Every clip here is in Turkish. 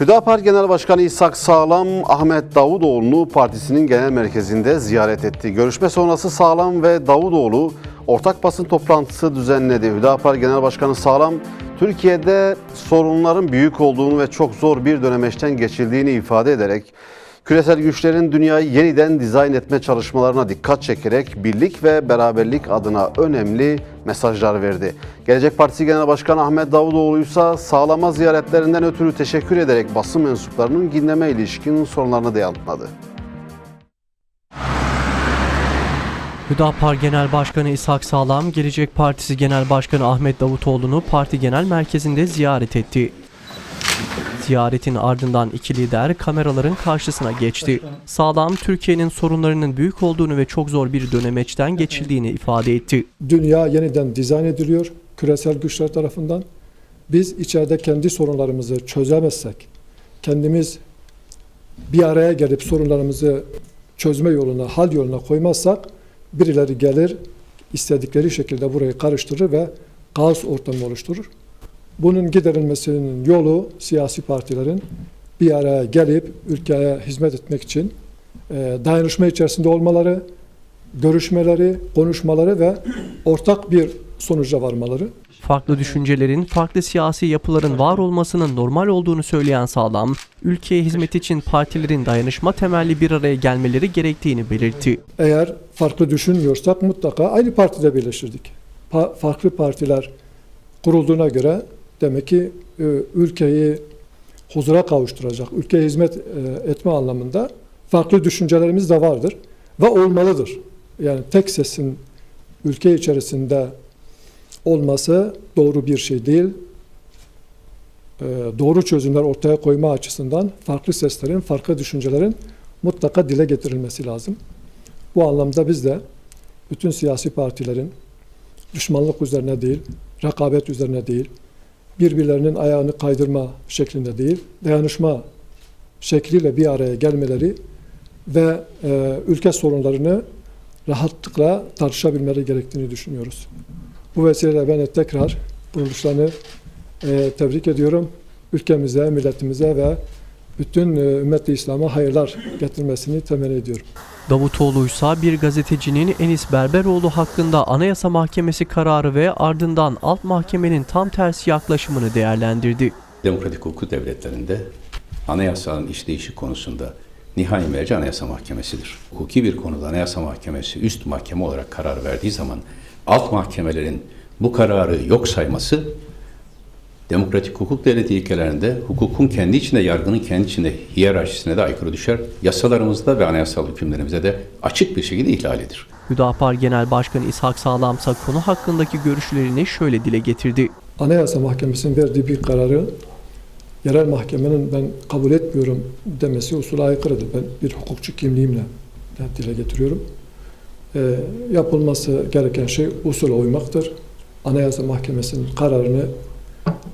Hüdapar Genel Başkanı İshak Sağlam, Ahmet Davutoğlu'nu partisinin genel merkezinde ziyaret etti. Görüşme sonrası Sağlam ve Davutoğlu ortak basın toplantısı düzenledi. Hüdapar Genel Başkanı Sağlam, Türkiye'de sorunların büyük olduğunu ve çok zor bir dönemeçten geçildiğini ifade ederek, küresel güçlerin dünyayı yeniden dizayn etme çalışmalarına dikkat çekerek birlik ve beraberlik adına önemli mesajlar verdi. Gelecek Partisi Genel Başkanı Ahmet Davutoğlu ise sağlama ziyaretlerinden ötürü teşekkür ederek basın mensuplarının gündeme ilişkin sorunlarını da yanıtladı. Hüdapar Genel Başkanı İshak Sağlam, Gelecek Partisi Genel Başkanı Ahmet Davutoğlu'nu parti genel merkezinde ziyaret etti. Ziyaretin ardından iki lider kameraların karşısına geçti. Sağlam, Türkiye'nin sorunlarının büyük olduğunu ve çok zor bir dönemeçten geçildiğini ifade etti. Dünya yeniden dizayn ediliyor küresel güçler tarafından. Biz içeride kendi sorunlarımızı çözemezsek, kendimiz bir araya gelip sorunlarımızı çözme yoluna, hal yoluna koymazsak birileri gelir, istedikleri şekilde burayı karıştırır ve kaos ortamı oluşturur. Bunun giderilmesinin yolu siyasi partilerin bir araya gelip ülkeye hizmet etmek için e, dayanışma içerisinde olmaları, görüşmeleri, konuşmaları ve ortak bir sonuca varmaları. Farklı düşüncelerin, farklı siyasi yapıların var olmasının normal olduğunu söyleyen Sağlam, ülkeye hizmet için partilerin dayanışma temelli bir araya gelmeleri gerektiğini belirtti. Eğer farklı düşünmüyorsak mutlaka aynı partide birleşirdik. Pa- farklı partiler kurulduğuna göre demek ki e, ülkeyi huzura kavuşturacak, ülkeye hizmet e, etme anlamında farklı düşüncelerimiz de vardır ve olmalıdır. Yani tek sesin ülke içerisinde olması doğru bir şey değil. E, doğru çözümler ortaya koyma açısından farklı seslerin, farklı düşüncelerin mutlaka dile getirilmesi lazım. Bu anlamda biz de bütün siyasi partilerin düşmanlık üzerine değil, rekabet üzerine değil, birbirlerinin ayağını kaydırma şeklinde değil, dayanışma şekliyle bir araya gelmeleri ve e, ülke sorunlarını rahatlıkla tartışabilmeleri gerektiğini düşünüyoruz. Bu vesileyle ben tekrar kuruluşlarını e, tebrik ediyorum. Ülkemize, milletimize ve bütün e, ümmet-i İslam'a hayırlar getirmesini temenni ediyorum. Davutoğlu ise bir gazetecinin Enis Berberoğlu hakkında Anayasa Mahkemesi kararı ve ardından alt mahkemenin tam tersi yaklaşımını değerlendirdi. Demokratik hukuk devletlerinde anayasanın işleyişi konusunda nihai merci Anayasa Mahkemesi'dir. Hukuki bir konuda Anayasa Mahkemesi üst mahkeme olarak karar verdiği zaman alt mahkemelerin bu kararı yok sayması demokratik hukuk devleti ilkelerinde hukukun kendi içinde, yargının kendi içinde hiyerarşisine de aykırı düşer. Yasalarımızda ve anayasal hükümlerimize de açık bir şekilde ihlalidir. Hüdapar Genel Başkanı İshak Sağlam ise konu hakkındaki görüşlerini şöyle dile getirdi. Anayasa Mahkemesi'nin verdiği bir kararı yerel mahkemenin ben kabul etmiyorum demesi usula aykırıdır. Ben bir hukukçu kimliğimle dile getiriyorum. Ee, yapılması gereken şey usule uymaktır. Anayasa Mahkemesi'nin kararını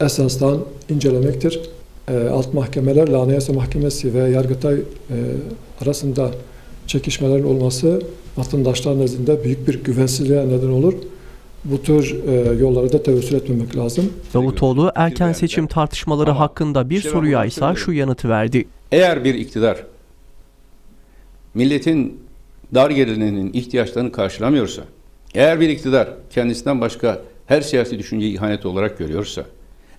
esasdan incelemektir. Ee, alt mahkemelerle Anayasa Mahkemesi ve Yargıtay e, arasında çekişmelerin olması vatandaşlar nezdinde büyük bir güvensizliğe neden olur. Bu tür e, yollara da tevessül etmemek lazım. Davutoğlu erken seçim tartışmaları hakkında bir soruya ise şu yanıtı verdi. Eğer bir iktidar milletin dar gelirinin ihtiyaçlarını karşılamıyorsa, eğer bir iktidar kendisinden başka her siyasi düşünceyi ihanet olarak görüyorsa,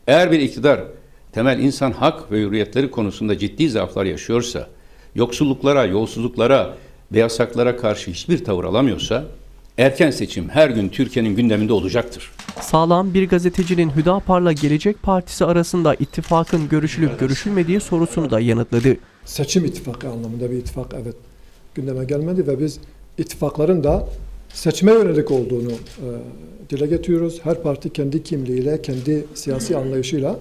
eğer bir iktidar temel insan hak ve hürriyetleri konusunda ciddi zaaflar yaşıyorsa, yoksulluklara, yolsuzluklara ve yasaklara karşı hiçbir tavır alamıyorsa, erken seçim her gün Türkiye'nin gündeminde olacaktır. Sağlam bir gazetecinin Hüdapar'la Gelecek Partisi arasında ittifakın görüşülüp görüşülmediği sorusunu da yanıtladı. seçim ittifakı anlamında bir ittifak evet gündeme gelmedi ve biz ittifakların da seçime yönelik olduğunu e, dile getiriyoruz. Her parti kendi kimliğiyle, kendi siyasi anlayışıyla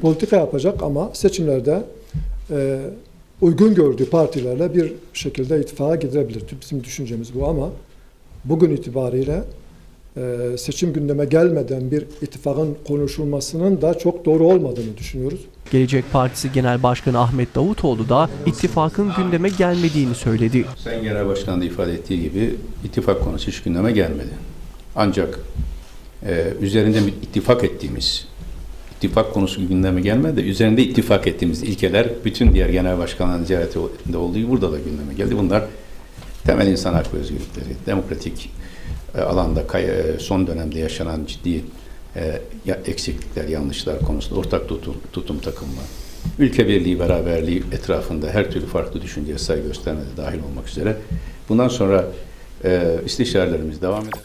politika yapacak ama seçimlerde e, uygun gördüğü partilerle bir şekilde ittifaka gidebilir. Bizim düşüncemiz bu ama bugün itibariyle e, seçim gündeme gelmeden bir ittifakın konuşulmasının da çok doğru olmadığını düşünüyoruz. Gelecek Partisi Genel Başkanı Ahmet Davutoğlu da ittifakın gündeme gelmediğini söyledi. Sayın Genel Başkan da ifade ettiği gibi ittifak konusu hiç gündeme gelmedi. Ancak e, üzerinde bir ittifak ettiğimiz, ittifak konusu gündeme gelmedi de üzerinde ittifak ettiğimiz ilkeler bütün diğer genel başkanların ziyaretinde olduğu burada da gündeme geldi. Bunlar temel insan hak ve özgürlükleri, demokratik alanda kay- e, son dönemde yaşanan ciddi e, eksiklikler, yanlışlar konusunda ortak tutum, tutum takılma, ülke birliği, beraberliği etrafında her türlü farklı düşünceye saygı gösterme de dahil olmak üzere bundan sonra e, istişarelerimiz devam eder.